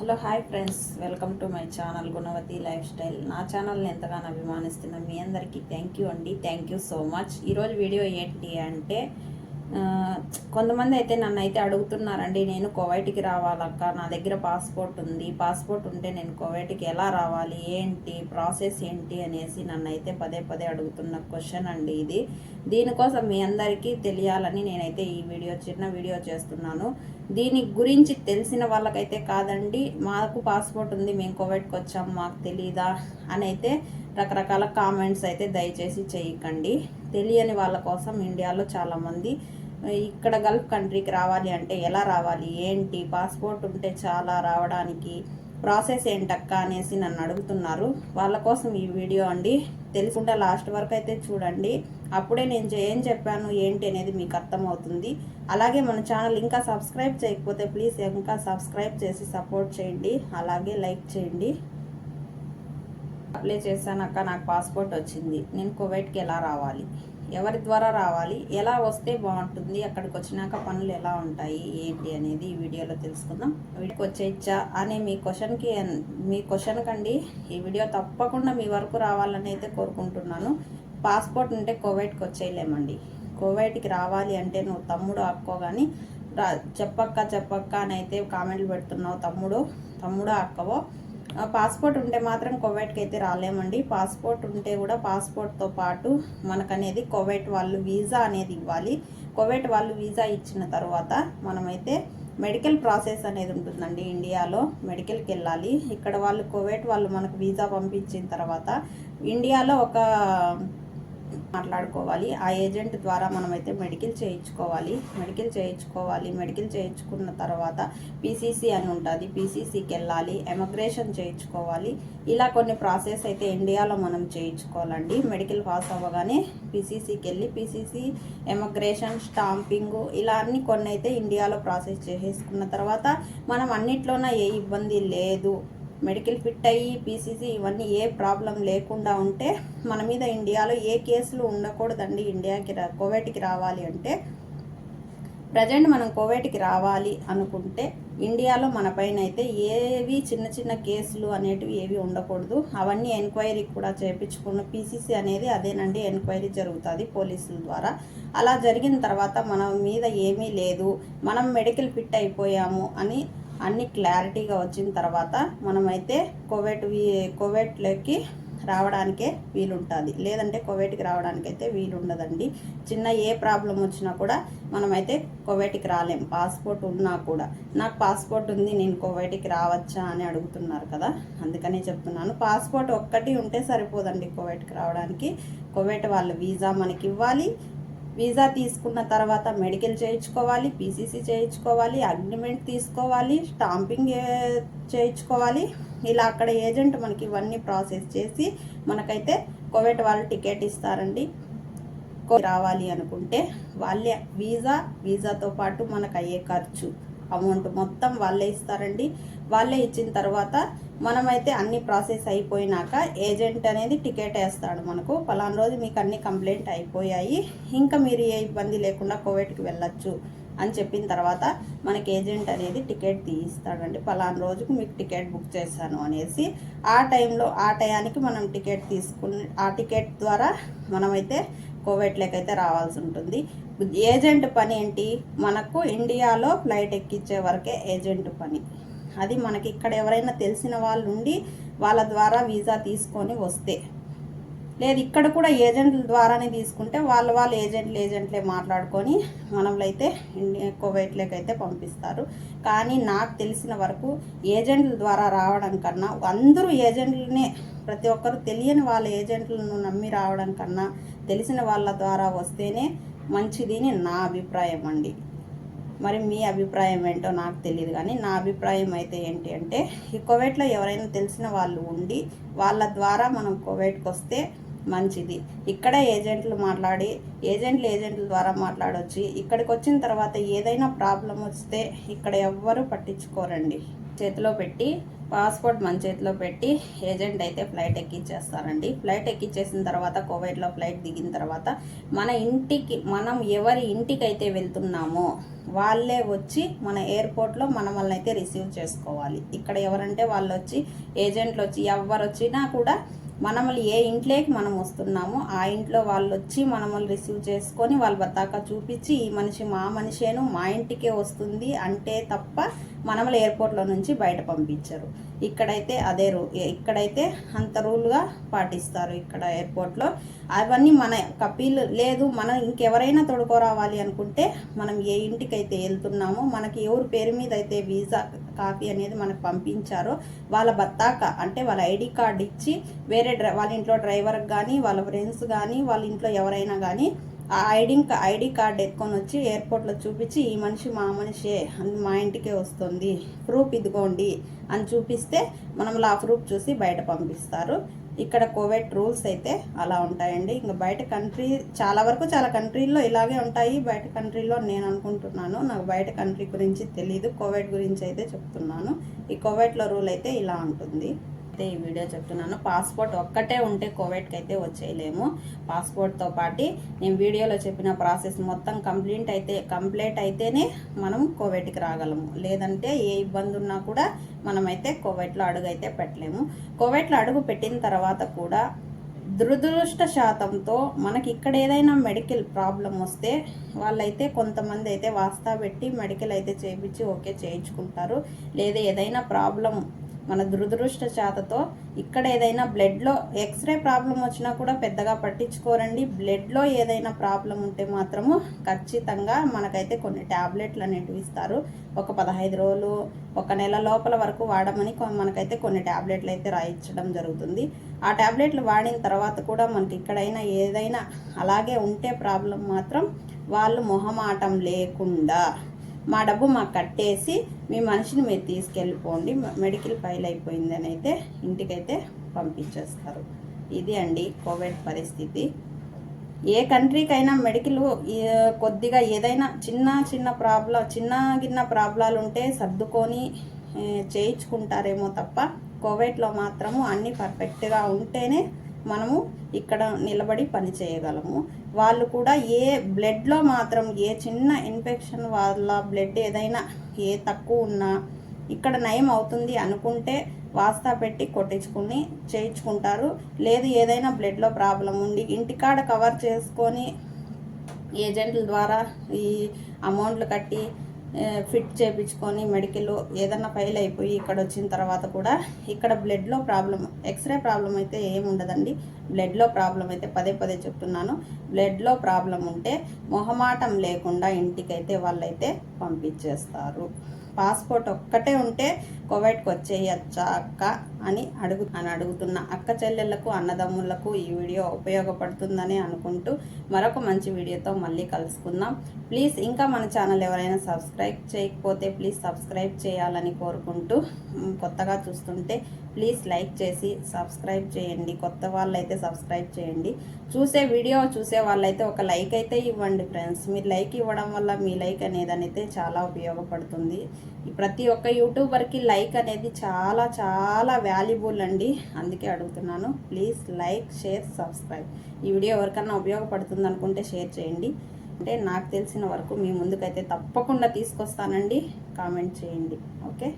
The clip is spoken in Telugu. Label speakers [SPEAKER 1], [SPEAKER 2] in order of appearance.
[SPEAKER 1] Hello hi friends. Welcome to my channel Gunavathi lifestyle. నా ఛానల్ని ఎంతగానో అభిమానిస్తున్న మీ అందరికీ థ్యాంక్ యూ అండి. థ్యాంక్ యూ సో మచ్ ఈరోజు వీడియో ఏంటి అంటే కొంతమంది అయితే నన్ను అయితే అడుగుతున్నారండి నేను కోవైట్కి రావాలక్క నా దగ్గర పాస్పోర్ట్ ఉంది. పాస్పోర్ట్ ఉంటే నేను కోవైట్కి ఎలా రావాలి? ఏంటి? ప్రాసెస్ ఏంటి? అనేసి నన్ను అయితే పదే పదే అడుగుతున్న క్వశ్చన్ అండి ఇది. దీనికోసం మీ అందరికీ తెలియాలని నేనైతే ఈ వీడియో చిన్న వీడియో చేస్తున్నాను. దీని గురించి తెలిసిన వాళ్ళకైతే కాదండి. మాకు పాస్పోర్ట్ ఉంది మేము కోవిడ్కి వచ్చాం మాకు తెలీదా అని అయితే రకరకాల కామెంట్స్ అయితే దయచేసి చేయకండి. తెలియని వాళ్ళ కోసం ఇండియాలో చాలామంది ఇక్కడ గల్ఫ్ కంట్రీకి రావాలి అంటే ఎలా రావాలి? ఏంటి? పాస్పోర్ట్ ఉంటే చాలా రావడానికి ప్రాసెస్ ఏంటక్క అనేసి నన్ను అడుగుతున్నారు. వాళ్ళ కోసం ఈ వీడియో అండి. తెలుసుకుంటే లాస్ట్ వరకు అయితే చూడండి. అప్పుడే నేను ఏం చెప్పాను ఏంటి అనేది మీకు అర్థమవుతుంది. అలాగే మన ఛానల్ ఇంకా సబ్స్క్రైబ్ చేయకపోతే ప్లీజ్ ఇంకా సబ్స్క్రైబ్ చేసి సపోర్ట్ చేయండి. అలాగే లైక్ చేయండి. అప్లై చేశానక్క నాకు పాస్పోర్ట్ వచ్చింది. నేను కువైట్కి ఎలా రావాలి? ఎవరి ద్వారా రావాలి? ఎలా వస్తే బాగుంటుంది? అక్కడికి వచ్చినాక పనులు ఎలా ఉంటాయి? ఏంటి అనేది ఈ వీడియోలో తెలుసుకుందాం. వీడికి వచ్చేచ్చా అనే మీ క్వశ్చన్కి మీ క్వశ్చన్ కండి. ఈ వీడియో తప్పకుండా మీ వరకు రావాలని అయితే కోరుకుంటున్నాను. పాస్పోర్ట్ ఉంటే కోవైట్కి వచ్చేయలేమండి. కోవైట్కి రావాలి అంటే నువ్వు తమ్ముడు అక్కో కానీ రా చెప్పక్క చెప్పక్క అని అయితే కామెంట్లు పెడుతున్నావు తమ్ముడు. తమ్ముడు అక్కవో పాస్పోర్ట్ ఉంటే మాత్రం కోవైట్కి అయితే రాలేమండి. పాస్పోర్ట్ ఉంటే కూడా పాస్పోర్ట్తో పాటు మనకనేది కోవైట్ వాళ్ళు వీసా అనేది ఇవ్వాలి. కోవైట్ వాళ్ళు వీసా ఇచ్చిన తర్వాత మనమైతే మెడికల్ ప్రాసెస్ అనేది ఉంటుందండి ఇండియాలో మెడికల్కి వెళ్ళాలి ఇక్కడ వాళ్ళు కోవైట్ వాళ్ళు మనకు వీసా పంపించిన తర్వాత ఇండియాలో ఒక మాట్లాడుకోవాలి. ఆ ఏజెంట్ ద్వారా మనమైతే మెడికల్ చేయించుకోవాలి. మెడికల్ చేయించుకోవాలి. మెడికల్ చేయించుకున్న తర్వాత పీసీసీ అని ఉంటుంది. పీసీసీకి వెళ్ళాలి. ఎమగ్రేషన్ చేయించుకోవాలి. ఇలా కొన్ని ప్రాసెస్ అయితే ఇండియాలో మనం చేయించుకోవాలండి. మెడికల్ పాస్ అవ్వగానే పీసీసీకి వెళ్ళి పీసీసీ ఎమగ్రేషన్ స్టాంపింగ్ ఇలా అన్ని కొన్ని అయితే ఇండియాలో ప్రాసెస్ చేసేసుకున్న తర్వాత మనం అన్నిట్లోన ఏ ఇబ్బంది లేదు. మెడికల్ ఫిట్ అయ్యి పీసీసీ ఇవన్నీ ఏ ప్రాబ్లం లేకుండా ఉంటే మన మీద ఇండియాలో ఏ కేసులు ఉండకూడదండి ఇండియాకి రా కోవేట్కి రావాలి అంటే. ప్రజెంట్ మనం కోవేట్కి రావాలి అనుకుంటే ఇండియాలో మన పైన అయితే ఏవి చిన్న చిన్న కేసులు అనేటివి ఏవి ఉండకూడదు. అవన్నీ ఎంక్వైరీ కూడా చేయించుకున్న పీసీసీ అనేది అదేనండి ఎంక్వైరీ జరుగుతుంది పోలీసుల ద్వారా. అలా జరిగిన తర్వాత మన మీద ఏమీ లేదు. మనం మెడికల్ ఫిట్ అయిపోయాము అని అన్ని క్లారిటీగా వచ్చిన తర్వాత మనమైతే కోవెట్ కోవెట్లోకి రావడానికే వీలుంటుంది. లేదంటే కోవిడ్కి రావడానికైతే వీలు ఉండదండి చిన్న ఏ ప్రాబ్లం వచ్చినా కూడా మనమైతే కోవిడ్కి రాలేం. పాస్పోర్ట్ ఉన్నా కూడా. నాకు పాస్పోర్ట్ ఉంది నేను కోవిడ్కి రావచ్చా అని అడుగుతున్నారు కదా. అందుకనే చెప్తున్నాను. పాస్పోర్ట్ ఒక్కటి ఉంటే సరిపోదండి కోవిడ్కి రావడానికి. కోవిడ్ వాళ్ళ వీసా మనకి ఇవ్వాలి వీసా తీసుకున్న తర్వాత మెడికల్ చేయించుకోవాలి పీసీసీ చేయించుకోవాలి అగ్రిమెంట్ తీసుకోవాలి స్టాంపింగ్ చేయించుకోవాలి. ఇలా అక్కడ ఏజెంట్ మనకి ఇవన్నీ ప్రాసెస్ చేసి మనకైతే కోవిడ్ వాళ్ళు టికెట్ ఇస్తారండి. రావాలి అనుకుంటే వాళ్ళే వీసా వీసాతో పాటు మనకు అయ్యే ఖర్చు అమౌంట్ మొత్తం వాళ్ళే ఇస్తారండి. వాళ్ళే ఇచ్చిన తర్వాత మనమైతే అన్ని ప్రాసెస్ అయిపోయినాక ఏజెంట్ అనేది టికెట్ వేస్తాడు మనకు. పలానా రోజు మీకు అన్ని కంప్లైంట్ అయిపోయాయి. ఇంకా మీరు ఏ ఇబ్బంది లేకుండా కోవిడ్కి వెళ్ళొచ్చు అని చెప్పిన తర్వాత మనకి ఏజెంట్ అనేది టికెట్ తీయిస్తాడండి. పలానా రోజుకు మీకు టికెట్ బుక్ చేశాను అనేసి ఆ టైంలో ఆ టయానికి మనం టికెట్ తీసుకుని ఆ టికెట్ ద్వారా మనమైతే కోవిడ్లోకి అయితే రావాల్సి ఉంటుంది. ఏజెంట్ పని ఏంటి? మనకు ఇండియాలో ఫ్లైట్ ఎక్కించే వరకే ఏజెంట్ పని. అది మనకి ఇక్కడ ఎవరైనా తెలిసిన వాళ్ళు ఉండి వాళ్ళ ద్వారా వీసా తీసుకొని వస్తే. లేదు ఇక్కడ కూడా ఏజెంట్ల ద్వారానే తీసుకుంటే వాళ్ళ వాళ్ళ ఏజెంట్లు ఏజెంట్లే మాట్లాడుకొని మనల్ని అయితే ఇండియా కువైట్లోకి అయితే పంపిస్తారు. కానీ నాకు తెలిసిన వరకు ఏజెంట్ల ద్వారా రావడం కన్నా అందరూ ఏజెంట్లనే ప్రతి ఒక్కరు తెలియని వాళ్ళ ఏజెంట్లను నమ్మి రావడం కన్నా తెలిసిన వాళ్ళ ద్వారా వస్తేనే మంచిది అని నా అభిప్రాయం అండి. మరి మీ అభిప్రాయం ఏంటో నాకు తెలియదు కానీ నా అభిప్రాయం అయితే ఏంటి అంటే ఈ కోవిడ్లో ఎవరైనా తెలిసిన వాళ్ళు ఉండి వాళ్ళ ద్వారా మనం కోవిడ్కి వస్తే మంచిది. ఇక్కడ ఏజెంట్లు మాట్లాడి ఏజెంట్లు ఏజెంట్ల ద్వారా మాట్లాడొచ్చి ఇక్కడికి వచ్చిన తర్వాత ఏదైనా ప్రాబ్లం వస్తే ఇక్కడ ఎవ్వరూ పట్టించుకోరండి. చేతిలో పెట్టి పాస్పోర్ట్ మన చేతిలో పెట్టి ఏజెంట్ అయితే ఫ్లైట్ ఎక్కిచ్చేస్తారండి. ఫ్లైట్ ఎక్కిచ్చేసిన తర్వాత కోవిడ్లో ఫ్లైట్ దిగిన తర్వాత మన ఇంటికి మనం ఎవరి ఇంటికి అయితే వెళ్తున్నామో వాళ్ళే వచ్చి మన ఎయిర్పోర్ట్లో మనమల్ని వాళ్ళని అయితే రిసీవ్ చేసుకోవాలి. ఇక్కడ ఎవరంటే వాళ్ళు వచ్చి ఏజెంట్లు వచ్చి ఎవరు వచ్చినా కూడా మనములు ఏ ఇంట్లోకి మనం వస్తున్నామో ఆ ఇంట్లో వాళ్ళు వచ్చి మనములు రిసీవ్ చేసుకొని వాళ్ళ బతాక చూపించి ఈ మనిషి మా మనిషేను మా ఇంటికే వస్తుంది అంటే తప్ప మనములు ఎయిర్పోర్ట్లో నుంచి బయట పంపించరు. ఇక్కడైతే అదే రూ ఇక్కడైతే అంత రూల్గా పాటిస్తారు ఇక్కడ ఎయిర్పోర్ట్లో. అవన్నీ మన కపీలు లేదు. మనం ఇంకెవరైనా తొడుకోరావాలి అనుకుంటే మనం ఏ ఇంటికైతే వెళ్తున్నామో మనకి ఎవరి పేరు మీద అయితే వీసా కాపీ అనేది మనకు పంపించారో వాళ్ళ బత్తాక అంటే వాళ్ళ ఐడి కార్డ్ ఇచ్చి వేరే డ్రై వాళ్ళ ఇంట్లో డ్రైవర్కి కానీ వాళ్ళ ఫ్రెండ్స్ కానీ వాళ్ళ ఇంట్లో ఎవరైనా కానీ ఆ ఐడి ఐడి కార్డ్ ఎత్తుకొని వచ్చి ఎయిర్పోర్ట్లో చూపించి ఈ మనిషి మా మనిషే మా ఇంటికే వస్తుంది ప్రూఫ్ ఇదిగోండి అని చూపిస్తే మనం ఆ ప్రూఫ్ చూసి బయట పంపిస్తారు. ఇక్కడ కోవిడ్ రూల్స్ అయితే అలా ఉంటాయండి. ఇంకా బయట కంట్రీ చాలా వరకు చాలా కంట్రీల్లో ఇలాగే ఉంటాయి. బయట కంట్రీలో నేను అనుకుంటున్నాను. నాకు బయట కంట్రీ గురించి తెలియదు కోవిడ్ గురించి అయితే చెప్తున్నాను. ఈ కోవిడ్లో రూల్ అయితే ఇలా ఉంటుంది. అయితే ఈ వీడియో చెప్తున్నాను. పాస్పోర్ట్ ఒక్కటే ఉంటే కోవిడ్కి అయితే వచ్చేయలేము. పాస్పోర్ట్తో పాటు నేను వీడియోలో చెప్పిన ప్రాసెస్ మొత్తం కంప్లీట్ అయితే కంప్లీట్ అయితేనే మనం కోవిడ్కి రాగలము. లేదంటే ఏ ఇబ్బంది ఉన్నా కూడా మనమైతే కోవిడ్లో అడుగు అయితే పెట్టలేము. కోవిడ్లో అడుగు పెట్టిన తర్వాత కూడా దురదృష్ట శాతంతో మనకి ఇక్కడ ఏదైనా మెడికల్ ప్రాబ్లం వస్తే వాళ్ళైతే కొంతమంది అయితే వాస్తా పెట్టి మెడికల్ అయితే చేయించి ఓకే చేయించుకుంటారు. లేదా ఏదైనా ప్రాబ్లం మన దురదృష్ట చేతతో ఇక్కడ ఏదైనా బ్లడ్లో ఎక్స్రే ప్రాబ్లం వచ్చినా కూడా పెద్దగా పట్టించుకోరండి. బ్లడ్లో ఏదైనా ప్రాబ్లం ఉంటే మాత్రము ఖచ్చితంగా మనకైతే కొన్ని ట్యాబ్లెట్లు అనేటివి ఇస్తారు. ఒక పదహైదు రోజులు ఒక నెల లోపల వరకు వాడమని మనకైతే కొన్ని ట్యాబ్లెట్లు అయితే రాయించడం జరుగుతుంది. ఆ ట్యాబ్లెట్లు వాడిన తర్వాత కూడా మనకి ఇక్కడైనా ఏదైనా అలాగే ఉంటే ప్రాబ్లం మాత్రం వాళ్ళు మొహమాటం లేకుండా మా డబ్బు మాకు కట్టేసి మీ మనిషిని మీరు తీసుకెళ్ళిపోండి. మెడికల్ ఫైల్ అయిపోయిందని అయితే ఇంటికైతే పంపించేస్తారు. ఇది అండి కోవిడ్ పరిస్థితి. ఏ కంట్రీకైనా మెడికల్ కొద్దిగా ఏదైనా చిన్న చిన్న ప్రాబ్లం చిన్న గిన్న ప్రాబ్లాలు ఉంటే సర్దుకొని చేయించుకుంటారేమో తప్ప కోవిడ్లో మాత్రము అన్నీ పర్ఫెక్ట్గా ఉంటేనే మనము ఇక్కడ నిలబడి పని చేయగలము. వాళ్ళు కూడా ఏ బ్లడ్లో మాత్రం ఏ చిన్న ఇన్ఫెక్షన్ వాళ్ళ బ్లడ్ ఏదైనా ఏ తక్కువ ఉన్నా ఇక్కడ నయం అవుతుంది అనుకుంటే వాస్తా పెట్టి కొట్టించుకుని చేయించుకుంటారు. లేదు ఏదైనా బ్లడ్లో ప్రాబ్లం ఉండి ఇంటికాడ కవర్ చేసుకొని ఏజెంట్ల ద్వారా ఈ అమౌంట్లు కట్టి ఫిట్ చేయించుకొని మెడికల్ ఏదన్నా ఫెయిల్ అయిపోయి ఇక్కడ వచ్చిన తర్వాత కూడా ఇక్కడ బ్లడ్లో ప్రాబ్లం ఎక్స్రే ప్రాబ్లం అయితే ఏముండదండి బ్లడ్లో ప్రాబ్లం అయితే పదే పదే చెప్తున్నాను. బ్లడ్లో ప్రాబ్లం ఉంటే మొహమాటం లేకుండా ఇంటికైతే వాళ్ళైతే పంపించేస్తారు. పాస్పోర్ట్ ఒక్కటే ఉంటే కోవిడ్కి వచ్చేయచ్చా అక్క అని అడుగు అని అడుగుతున్న అక్క చెల్లెళ్ళకు అన్నదమ్ములకు ఈ వీడియో ఉపయోగపడుతుందని అనుకుంటూ మరొక మంచి వీడియోతో మళ్ళీ కలుసుకుందాం. ప్లీజ్ ఇంకా మన ఛానల్ ఎవరైనా సబ్స్క్రైబ్ చేయకపోతే ప్లీజ్ సబ్స్క్రైబ్ చేయాలని కోరుకుంటూ కొత్తగా చూస్తుంటే ప్లీజ్ లైక్ చేసి సబ్స్క్రైబ్ చేయండి. కొత్త వాళ్ళైతే సబ్స్క్రైబ్ చేయండి. చూసే వీడియో చూసే వాళ్ళైతే ఒక లైక్ అయితే ఇవ్వండి ఫ్రెండ్స్ మీరు లైక్ ఇవ్వడం వల్ల మీ లైక్ అనేది అయితే చాలా ఉపయోగపడుతుంది. ప్రతి ఒక్క యూట్యూబర్కి లైక్ అనేది చాలా చాలా వాల్యుబుల్ అండి. అందుకే అడుగుతున్నాను. ప్లీజ్ లైక్ షేర్ సబ్స్క్రైబ్ ఈ వీడియో ఎవరికన్నా ఉపయోగపడుతుంది అనుకుంటే షేర్ చేయండి. అంటే నాకు తెలిసిన వరకు మీ ముందుకైతే తప్పకుండా తీసుకొస్తానండి. కామెంట్ చేయండి. ఓకే